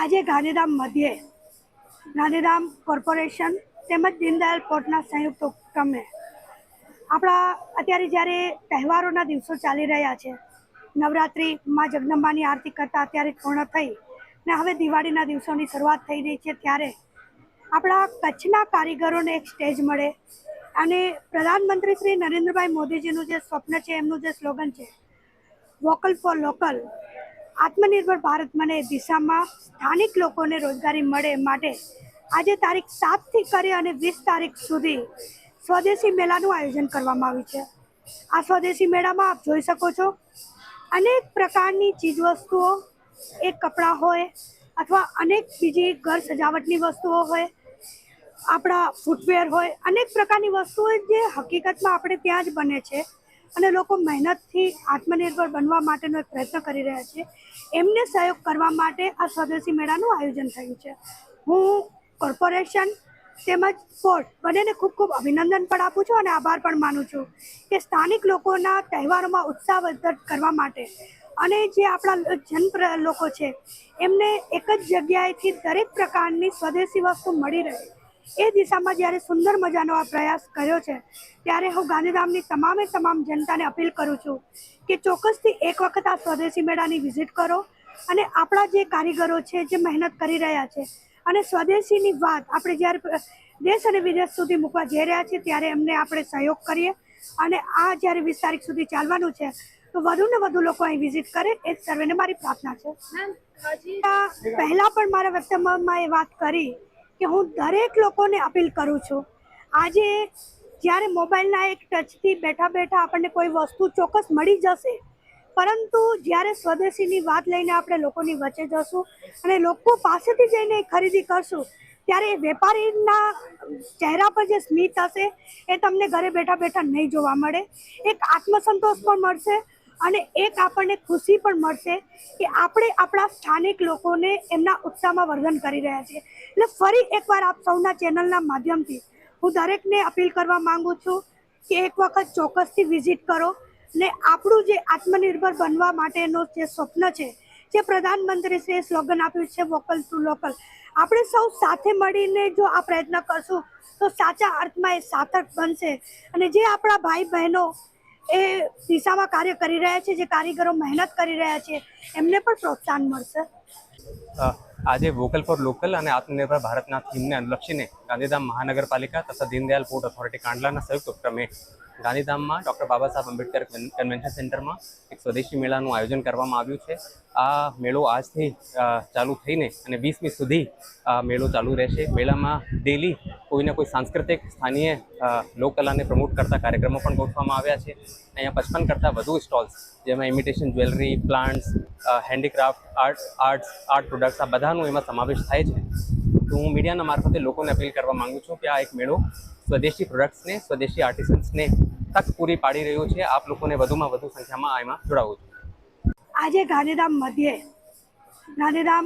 આજે ગાંધીધામ મધ્યે ગાંધીધામ કોર્પોરેશન તેમજ દીનદયાલ પોર્ટના સંયુક્ત ઉપક્રમે આપણા અત્યારે જ્યારે તહેવારોના દિવસો ચાલી રહ્યા છે નવરાત્રિ માં જગદંબાની આરતી કરતાં અત્યારે પૂર્ણ થઈ ને હવે દિવાળીના દિવસોની શરૂઆત થઈ રહી છે ત્યારે આપણા કચ્છના કારીગરોને એક સ્ટેજ મળે અને પ્રધાનમંત્રી શ્રી નરેન્દ્રભાઈ મોદીજીનું જે સ્વપ્ન છે, એમનું જે સ્લોગન છે, વોકલ ફોર લોકલ આત્મનિર્ભર ભારત એ દિશામાં સ્થાનિક લોકોને રોજગારી મળે માટે આજે તારીખ સાતથી કરી અને વીસ તારીખ સુધી સ્વદેશી મેળાનું આયોજન કરવામાં આવ્યું છે. આ સ્વદેશી મેળામાં આપ જોઈ શકો છો, અનેક પ્રકારની ચીજવસ્તુઓ એ કપડાં હોય અથવા અનેક બીજી ઘર સજાવટની વસ્તુઓ હોય, આપણા ફૂટવેર હોય, અનેક પ્રકારની વસ્તુઓ જે હકીકતમાં આપણે ત્યાં જ બને છે. અને લોકો મહેનતથી આત્મનિર્ભર બનવા માટેનો એક પ્રયત્ન કરી રહ્યા છે. એમને સહયોગ કરવા માટે આ સ્વદેશી મેળાનું આયોજન થયું છે. હું કોર્પોરેશન તેમજ પોર્ટ બંનેને ખૂબ ખૂબ અભિનંદન પણ આપું છું અને આભાર પણ માનું છું કે સ્થાનિક લોકોના તહેવારોમાં ઉત્સાહ વર્ધન કરવા માટે અને જે આપણા જન લોકો છે એમને એક જ જગ્યાએથી દરેક પ્રકારની સ્વદેશી વસ્તુ મળી રહે. એ દિશામાં જ્યારે સુંદર મજાનો આ પ્રયાસ કર્યો છે ત્યારે હું ગાંધીધામની તમામે તમામ જનતાને અપીલ કરું છું કે ચોક્કસથી એક વખત આ સ્વદેશી મેળાની વિઝિટ કરો અને આપણા જે કારીગરો છે જે મહેનત કરી રહ્યા છે અને સ્વદેશીની વાત આપણે જ્યારે દેશ અને વિદેશ સુધી મૂકવા જઈ રહ્યા છીએ ત્યારે એમને આપણે સહયોગ કરીએ અને આ જ્યારે વીસ તારીખ સુધી ચાલવાનું છે તો વધુ ને વધુ લોકો અહીં વિઝિટ કરે એ જ સર્વેને મારી પ્રાર્થના છે. પહેલાં પહેલા પણ મારા વક્તવ્યમાં એ વાત કરી કે હું દરેક લોકોને અપીલ કરું છું. આજે જ્યારે મોબાઈલના એક ટચથી બેઠા બેઠા આપણને કોઈ વસ્તુ ચોક્કસ મળી જશે, પરંતુ જ્યારે સ્વદેશીની વાત લઈને આપણે લોકોની વચ્ચે જશું અને લોકો પાસેથી જઈને ખરીદી કરશું, ત્યારે વેપારીના ચહેરા પર જે સ્મિત હશે, એ તમને ઘરે બેઠા બેઠા નહીં જોવા મળે. એક આત્મસંતોષ પણ મળશે. અને એક આપણને ખુશી પણ મળશે કે આપણે આપણા સ્થાનિક લોકોને એમના ઉત્સાહમાં વર્ધન કરી રહ્યા છીએ. એટલે ફરી એકવાર આપ સૌના ચેનલના માધ્યમથી હું દરેકને અપીલ કરવા માંગુ છું કે એક વખત ચોક્કસથી વિઝિટ કરો ને આપણું જે આત્મનિર્ભર બનવા માટેનો જે સ્વપ્ન છે, જે પ્રધાનમંત્રીશ્રીએ સ્લોગન આપ્યું છે, વોકલ ટુ લોકલ, આપણે સૌ સાથે મળીને જો આ પ્રયત્ન કરશું તો સાચા અર્થમાં એ સાર્થક બનશે. અને જે આપણા ભાઈ બહેનો એ દિશામાં કાર્ય કરી રહ્યા છે, જે કારીગરો મહેનત કરી રહ્યા છે, એમને પણ પ્રોત્સાહન મળશે. આજે વોકલ ફોર લોકલ અને આત્મનિર્ભર ભારતના થીમને અનુલક્ષીને ગાંધીધામ મહાનગરપાલિકા તથા દીનદયાલ પોર્ટ ઓથોરિટી કાંડલાના સંયુક્ત ઉપક્રમે ગાંધીધામમાં ડૉક્ટર બાબા સાહેબ આંબેડકર કન્વેન્શન સેન્ટરમાં એક સ્વદેશી મેળાનું આયોજન કરવામાં આવ્યું છે. આ મેળો આજથી ચાલુ થઈને અને વીસમી સુધી આ મેળો ચાલુ રહેશે. મેળામાં ડેલી કોઈને કોઈ સાંસ્કૃતિક સ્થાનીય લોકકલાને પ્રમોટ કરતા કાર્યક્રમો પણ ગોઠવવામાં આવ્યા છે. અહીંયા પચપન કરતાં વધુ સ્ટોલ્સ જેમાં imitation jewellery plants handicraft art arts art products આ બધાનો એમાં સમાવેશ થાય છે. તો હું મીડિયાના મારફતે લોકોને અપીલ કરવા માગું છું કે આ એક મેળો સ્વદેશી પ્રોડક્ટ્સને સ્વદેશી આર્ટિસન્સને તક પૂરી પાડી રહ્યો છે. આપ લોકોને વધુમાં વધુ સંખ્યામાં એમાં જોડાવું છું. આજે ગાંધીધામ મધ્યે, ગાંધીધામ